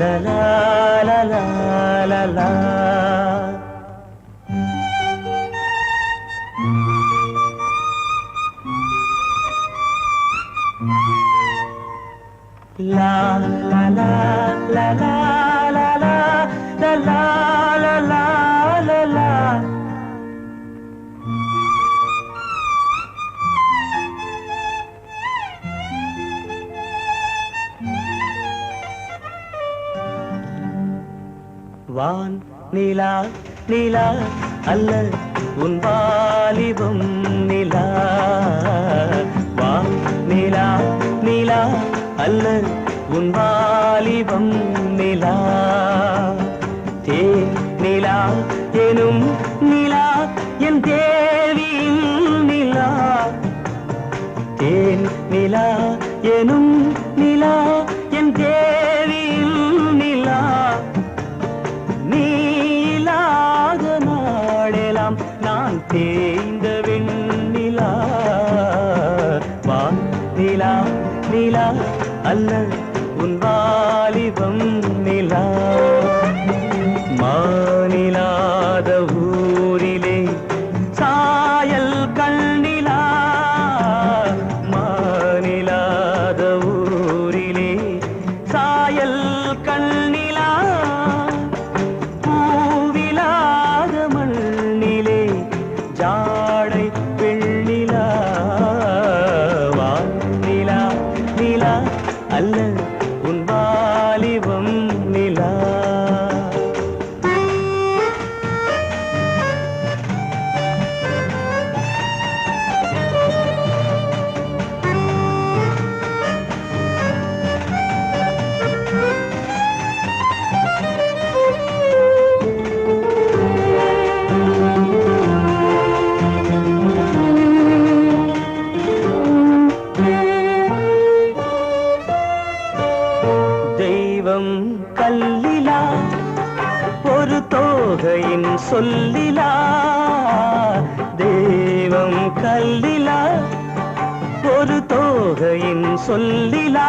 la la la la la வான் நிலா நிலா அல்ல உன் வாலிபம் நிலா. வான் நிலா நிலா அல்ல உன் வாலிபம் நிலா. தே நிலா எனும் நிலா என் தேவியின் நிலா. தேன் நிலா எனும் நிலா என் தேவி தேய்ந்த வெண்ணிலா வா நிலா நிலா அல்ல உன் வா கல்லிலா ஒரு தோகையின் சொல்லிலா தெய்வம் கல்லிலா ஒரு தோகையின் சொல்லிலா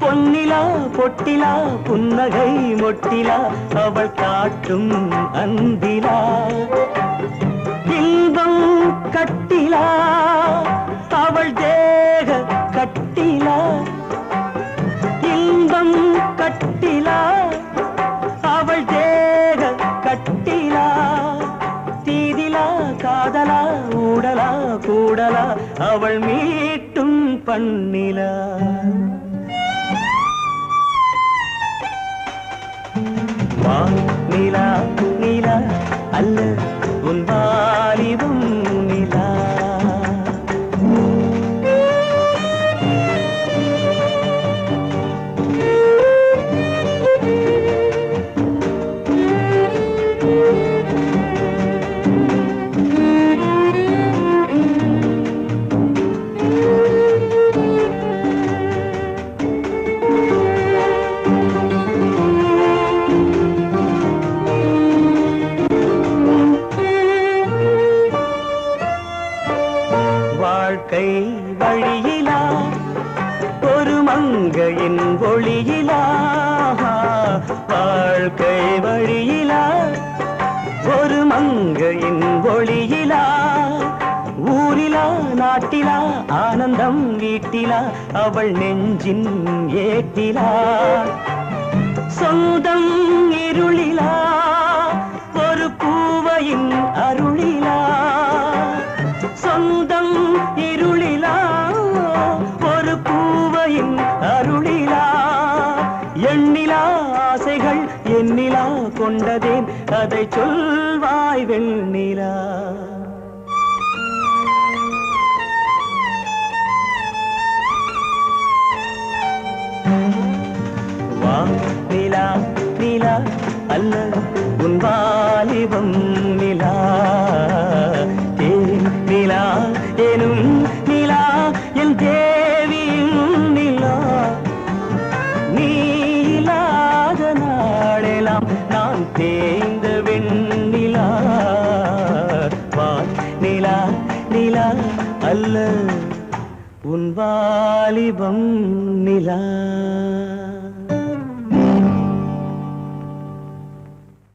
பொன்னிலா பொட்டிலா புன்னகை மொட்டிலா அவள் காட்டும் அந்திலா கட்டிலா அவள் தேக கட்டிலா தீதிலா காதலா ஊடலா கூடலா அவள் மீட்டும் பண்ணிலா. வழியிலா வாழ்க்கை வழியிலா ஒரு மங்கையின் ஒளியிலா ஊரிலா நாட்டிலா ஆனந்தம் வீட்டிலா அவள் நெஞ்சின் ஏட்டிலா. சொந்தம் இருளிலா அதை சொல்வாய் வெண்ணிலா. நிலா அல்ல உன் வாலிபம் நிலா.